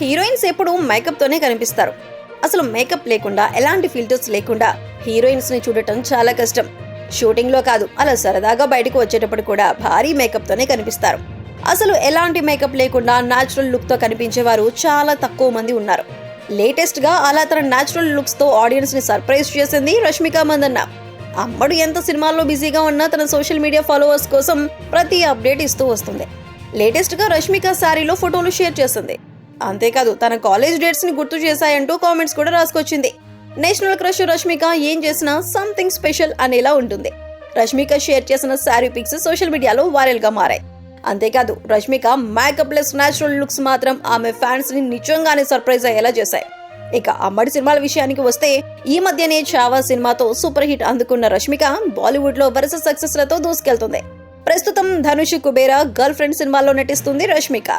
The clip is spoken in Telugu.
హీరోయిన్స్ ఎప్పుడు మేకప్తోనే కనిపిస్తారు. అసలు మేకప్ లేకుండా ఎలాంటి ఫిల్టర్స్ లేకుండా హీరోయిన్స్ని చూడటం చాలా కష్టం. షూటింగ్లో కాదు అలా సరదాగా బయటకు వచ్చేటప్పుడు కూడా భారీ మేకప్తోనే కనిపిస్తారు. అసలు ఎలాంటి మేకప్ లేకుండా నాచురల్ లుక్తో కనిపించేవారు చాలా తక్కువ మంది ఉన్నారు. లేటెస్ట్గా అలా తన న్యాచురల్ లుక్స్తో ఆడియన్స్ని సర్ప్రైజ్ చేసింది రష్మిక మందన్న. అమ్మడు ఎంత సినిమాల్లో బిజీగా ఉన్నా తన సోషల్ మీడియా ఫాలోవర్స్ కోసం ప్రతి అప్డేట్ ఇస్తూ వస్తుంది. లేటెస్ట్గా రష్మిక శారీలో ఫోటోలు షేర్ చేసింది. అంతేకాదు తన కాలేజ్ డేట్స్ని గుర్తు చేశాయంటూ కామెంట్స్ కూడా రాసుకొచ్చింది. నేషనల్ క్రష్ రష్మిక ఏం చేసినా సంథింగ్ స్పెషల్ అనేలా ఉంటుంది. రష్మిక షేర్ చేసిన శారీ పిక్స్ సోషల్ మీడియాలో వైరల్గా మారాయి. అంతేకాదు Rashmika makeup less natural looks మాత్రం ఆమె ఫ్యాన్స్ని నిజంగానే సర్ప్రైజ్ అయ్యేలా చేశాయి. ఇక అమ్మడి సినిమాల విషయానికి వస్తే ఈ మధ్యనే చావా సినిమాతో సూపర్ హిట్ అందుకున్న రష్మిక బాలీవుడ్లో వరుస సక్సెస్లతో దూసుకెళ్తుంది. ప్రస్తుతం ధనుష్ కుబేరా గర్ల్ ఫ్రెండ్ సినిమాలో నటిస్తుంది రష్మిక.